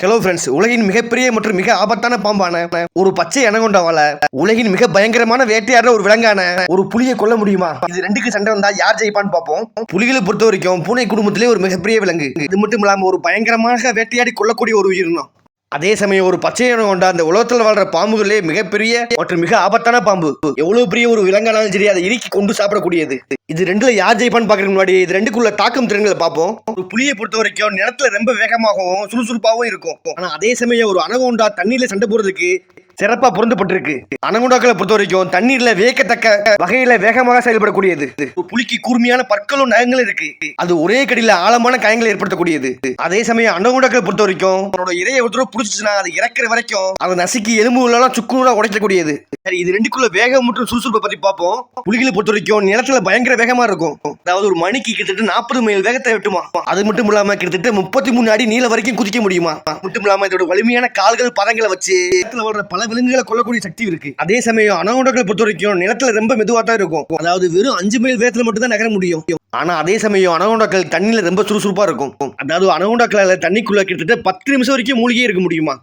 Hello friends உலகின் மிகப்பெரிய மற்றும் மிக ஆபத்தான பாம்பான ஒரு பச்சை அனகொண்டாவால உலகின் மிக பயங்கரமான வேட்டையாடுற ஒரு விலங்கான ஒரு புலியை கொல்ல முடியுமா? இது ரெண்டுக்கு சண்டை வந்தா யார் ஜெயிப்பான்னு பார்ப்போம். புலிகளை பொறுத்த வரைக்கும் பூனை குடும்பத்திலே ஒரு மிகப்பெரிய விலங்கு. இது மட்டும் இல்லாம ஒரு பயங்கரமாக வேட்டையாடி கொல்லக்கூடிய ஒரு உயிரினம். அதே சமயம் ஒரு பச்சையனம் கொண்ட அந்த உலகத்தில் வாழ்ற பாம்புகளே மிகப்பெரிய மற்றும் மிக ஆபத்தான பாம்பு. எவ்வளவு பெரிய ஒரு விலங்கானாலும் சரி அதை இறுக்கி கொண்டு சாப்பிடக்கூடியது. இது ரெண்டுல யார் ஜெயிப்பான்னு பாக்குறதுக்கு முன்னாடி இது ரெண்டுக்குள்ள தாக்கம் திறன்களை பார்ப்போம். ஒரு புலியை பொறுத்த வரைக்கும் நிலத்துல ரொம்ப வேகமாகவும் சுறுசுறுப்பாகவும் இருக்கும். ஆனா அதே சமயம் ஒரு அனகோண்டா தண்ணியில சண்டை போடுறதுக்கு சிறப்பா பொருந்தப்பட்டிருக்கு. அனகுண்டாக்களை பொறுத்த வரைக்கும் தண்ணீர்ல வேகத்தக்க வகையில வேகமாக செயல்படக்கூடியது. புலிக்கு கூர்மையான பற்களும் நகங்களும் இருக்கு. அது ஒரே கடியில ஆழமான காயங்களை ஏற்படுத்தக்கூடியது. அதே சமயம் அனகுண்டாக்களை பொறுத்த வரைக்கும் அவனோட இறைய ஒருத்தர் புடிச்சுச்சுன்னா அது இறக்குற வரைக்கும் அதை நசுக்கி எலும்புகளெல்லாம் சுக்குநூறா உடைக்கக்கூடியது. சரி இது ரெண்டுக்குள்ள வேகம் மற்றும் சுறுசுறுப்பை பத்தி பார்ப்போம். புலிகளை பொறுத்த வரைக்கும் நிலத்துல பயங்கர வேகமா இருக்கும். அதாவது ஒரு மணிக்கு கிட்டத்தட்ட நாற்பது மைல் வேகத்தை வெட்டுமா? அது மட்டும் இல்லாம கிட்டத்தட்ட முப்பத்தி மூணு அடி நீள வரைக்கும் குதிக்க முடியுமா? மட்டும் இல்லாம இதோட வலிமையான கால்கள் பதங்களை வச்சு நிலத்துல பல விலங்குகளை கொல்லக்கூடிய சக்தி இருக்கு. அதே சமயம் அனகொண்டாக்களை பொறுத்த வரைக்கும் நிலத்துல ரொம்ப மெதுவா தான் இருக்கும். அதாவது வெறும் அஞ்சு மைல் வேகத்துல மட்டும் தான் நகர முடியும். ஆனா அதே சமயம் அனகோண்டாக்கள் தண்ணியில ரொம்ப சுறுசுறுப்பா இருக்கும். அதாவது அனகொண்டாக்களால தண்ணிக்குள்ள கிட்டத்தட்ட பத்து நிமிஷம் வரைக்கும் மூழ்கியே இருக்க முடியுமா?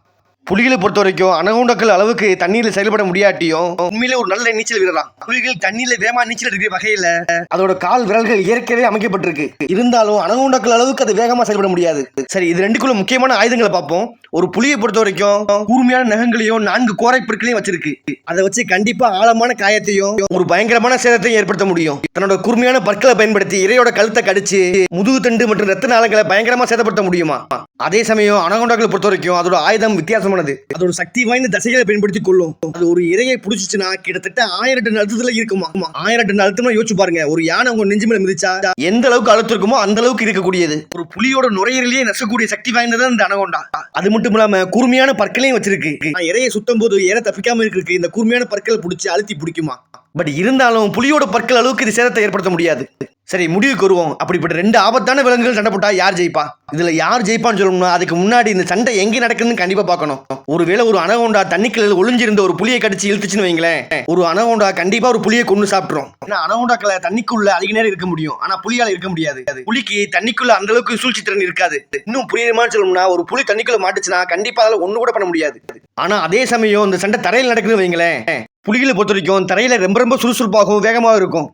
புலிகளை பொறுத்த வரைக்கும் அனகொண்டாக்கள் அளவுக்கு தண்ணீர்ல செயல்பட முடியாட்டியும் உண்மையிலே ஒரு நல்ல நீச்சல் வீரரா. புலிகள் தண்ணீர்ல வேமா நீச்சல் எடுக்கிற வகையில அதோட கால் விரல்கள் இயற்கையாவே அமைக்கப்பட்டிருக்கு. இருந்தாலும் அனகொண்டாக்கள் அளவுக்கு அது வேகமா செயல்பட முடியாது. சரி இது ரெண்டுக்குள்ள முக்கியமான ஆயுதங்களை பார்ப்போம். ஒரு புலியை பொறுத்த வரைக்கும் கூர்மையான நகங்களையும் நான்கு கோரை பொருட்களையும் வச்சிருக்கு. அதை வச்சு கண்டிப்பா ஆழமான காயத்தையும் ஒரு பயங்கரமான சேதத்தையும் ஏற்படுத்த முடியும். தன்னோட கூர்மையான பற்களை பயன்படுத்தி இறையோட கழுத்தை கடிச்சு முதுகு தண்டு மற்றும் ரத்த நாளங்களை பயங்கரமா சேதப்படுத்த முடியுமா? அதே சமயம் அனகொண்டாக்களை பொறுத்த வரைக்கும் அதோட ஆயுதம் வித்தியாசமானது. அதோட சக்தி வாய்ந்த தசைகளை பயன்படுத்தி கொள்ளும் அது ஒரு இரையை புடிச்சிச்சுன்னா கிட்டத்தட்ட ஆயிரம் டன் அழுத்தத்துல இருக்குமா? ஆமா, ஆயிரம் டன் அழுத்தம்னா யோசிச்சு பாருங்க. ஒரு யானை உங்க நெஞ்சு மேல மிதிச்சா எந்த அளவுக்கு அழுத்தம் இருக்குமோ அந்த அளவுக்கு இருக்கக்கூடியது. ஒரு புலியோட நுரையீரலையே நெசக்கூடிய சக்தி வாய்ந்ததான் இந்த அனகொண்டா. அது மட்டும் இல்லாம கூர்மையான பற்களையும் வச்சிருக்கு. இறையை இரையை சுத்தம் போது இறை தப்பிக்காம இருக்கு இந்த கூர்மையான பற்களை பிடிச்சி அழுத்தி பிடிக்குமா? பட் இருந்தாலும் புலியோட பற்கள் அளவுக்கு இது சேதத்தை ஏற்படுத்த முடியாது. சரி முடிவுக்கு வருவோம். அப்படிப்பட்ட ரெண்டு ஆபத்தான விலங்குகள் சண்டை போட்டா யார் ஜெயிப்பா? இதுல யார் ஜெயிப்பான்னு சொல்லணும்னா அதுக்கு முன்னாடி இந்த சண்டை எங்கே நடக்குதுன்னு கண்டிப்பா பார்க்கணும். ஒருவேளை ஒரு அனகோண்டா தண்ணிக்குள்ள ஒளிஞ்சிருந்த ஒரு புளியை கடிச்சு இழுத்துச்சுன்னு வைங்களேன். ஒரு அனகோண்டா கண்டிப்பா ஒரு புளியை கொண்டு சாப்பிட்டுரும். ஏன்னா அனகோண்டாக்களை தண்ணிக்குள்ள அதிக நேரம் இருக்க முடியும். ஆனா புலியால இருக்க முடியாது. புளிக்கு தண்ணிக்குள்ள அந்த அளவுக்கு சூழ்ச்சி திறன் இருக்காது. இன்னும் புரியுமா சொல்லணும்னா ஒரு புளி தண்ணிக்குள்ள மாட்டுச்சுன்னா கண்டிப்பா அதில் ஒண்ணு கூட பண்ண முடியாது. ஆனா அதே சமயம் இந்த சண்டை தரையில் நடக்குதுன்னு வைங்களேன். புலிகளை பொறுத்த வரைக்கும் தரையில ரொம்ப ரொம்ப சுறுசுறுப்பாகவும் வேகமாக இருக்கும்.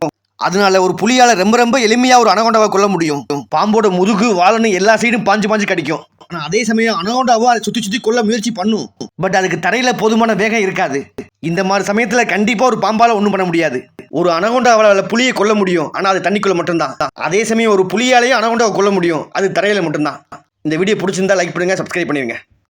அதனால ஒரு புலியால ரொம்ப ரொம்ப எளிமையா ஒரு அனகொண்டாவை கொல்ல முடியும். பாம்போட முதுகு வாழன்னு எல்லா சைடும் பாஞ்சு பாஞ்சு கிடைக்கும். ஆனா அதே சமயம் அனகொண்டாவும் அதை சுத்தி சுத்தி கொல்ல முயற்சி பண்ணும். பட் அதுக்கு தரையில போதுமான வேகம் இருக்காது. இந்த மாதிரி சமயத்துல கண்டிப்பா ஒரு பாம்பால ஒண்ணும் பண்ண முடியாது. ஒரு அனகொண்டாவால புலியை கொல்ல முடியும். ஆனா அது தண்ணிக்குள்ள மட்டும்தான். அதே சமயம் ஒரு புலியாலேயும் அனகொண்டாவை கொல்ல முடியும். அது தரையில மட்டும்தான். இந்த வீடியோ பிடிச்சிருந்தா லைக் பண்ணுங்க சப்ஸ்கிரைப் பண்ணிருங்க.